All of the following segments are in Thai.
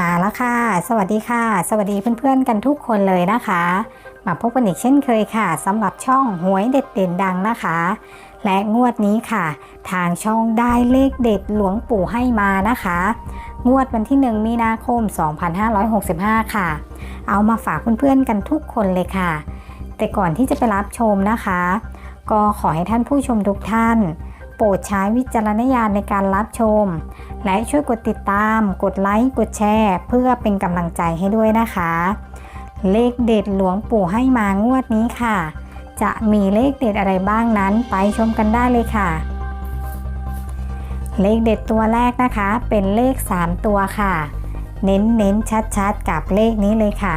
มาแล้วค่ะ สวัสดีค่ะ สวัสดีเพื่อนๆกันทุกคนเลยนะคะ มาพบกันอีกเช่นเคยค่ะสำหรับช่องหวยเด็ดเด่นดังนะคะ และงวดนี้ค่ะ ทางช่องได้เลขเด็ดหลวงปู่ให้มานะคะ งวดวันที่ 1 มีนาคม 2565 ค่ะ เอามาฝากเพื่อนๆกันทุกคนเลยค่ะ แต่ก่อนที่จะไปรับชมนะคะ ก็ขอให้ท่านผู้ชมทุกท่าน โปรดใช้วิจารณญาณในการรับชม และช่วยกดติดตาม กดไลค์ กดแชร์ เพื่อเป็นกำลังใจให้ด้วยนะคะ เลขเด็ดหลวงปู่ให้มางวดนี้ค่ะ จะมีเลขเด็ดอะไรบ้างนั้นไปชมกันได้เลยค่ะ เลขเด็ดตัวแรกนะคะ เป็นเลข 3 ตัวค่ะ เน้นเน้นชัดชัดๆ กับเลขนี้เลยค่ะ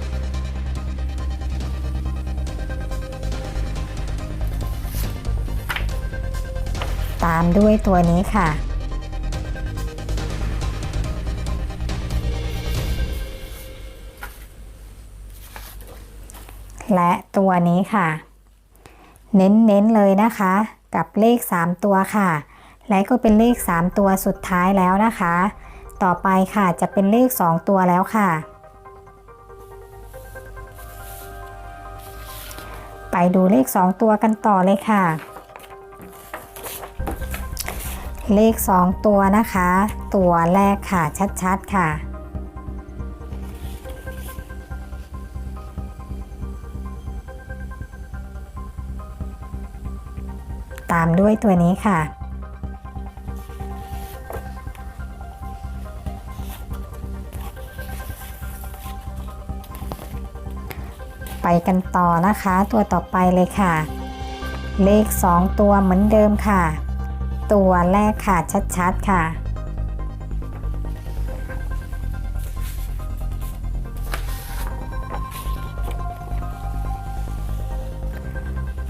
ตามด้วยตัวนี้ค่ะ และตัวนี้ค่ะ เน้นๆเลยนะคะ กับเลข 3 ตัวค่ะ และก็เป็นเลข 3 ตัวสุดท้ายแล้วนะคะ ต่อไปค่ะจะเป็นเลข 2 ตัวแล้วค่ะไปดูเลข 2 ตัวกันต่อเลยค่ะ เลข 2 ตัวนะคะ ตัวแรกค่ะชัดๆค่ะ ตามด้วยตัวนี้ค่ะ ไปกันต่อนะคะ ตัวต่อไปเลยค่ะ เลข 2 ตัวเหมือนเดิมค่ะ ตัวแรกค่ะชัดๆค่ะ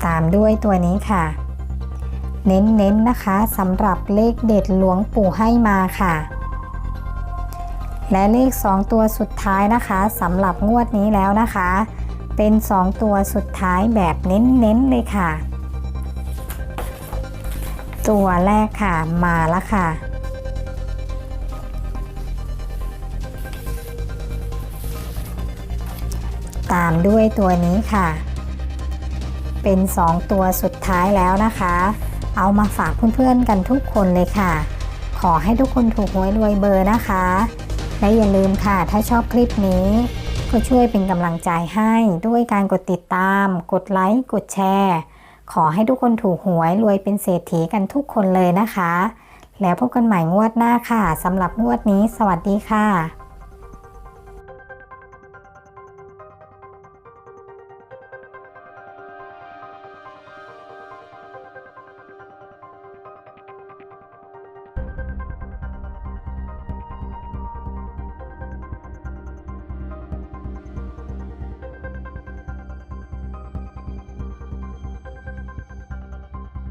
ตามด้วยตัวนี้ค่ะ เน้นๆนนะคะสำหรับเลขเด็ดหลวงปู่ให้มาค่ะ และเลข 2 ตัวสุดท้ายนะคะสำหรับงวดนี้แล้วนะคะ เป็น 2 ตัวสุดท้ายแบบเน้นๆเลยค่ะ ตัวแรกค่ะมาแล้วค่ะ ตามด้วยตัวนี้ค่ะ เป็น 2 ตัวสุดท้ายแล้วนะคะ เอามาฝากเพื่อนๆกันทุกคนเลยค่ะ ขอให้ทุกคนถูกหวยรวยเบอร์นะคะ และอย่าลืมค่ะถ้าชอบคลิปนี้ก็ช่วยเป็นกำลังใจให้ด้วยการกดติดตาม กดไลค์ กดแชร์ ขอให้ทุกคนถูกหวยรวยเป็นเศรษฐีกันทุกคนเลยนะคะ แล้วพบกันใหม่งวดหน้าค่ะสำหรับงวดนี้ สวัสดีค่ะ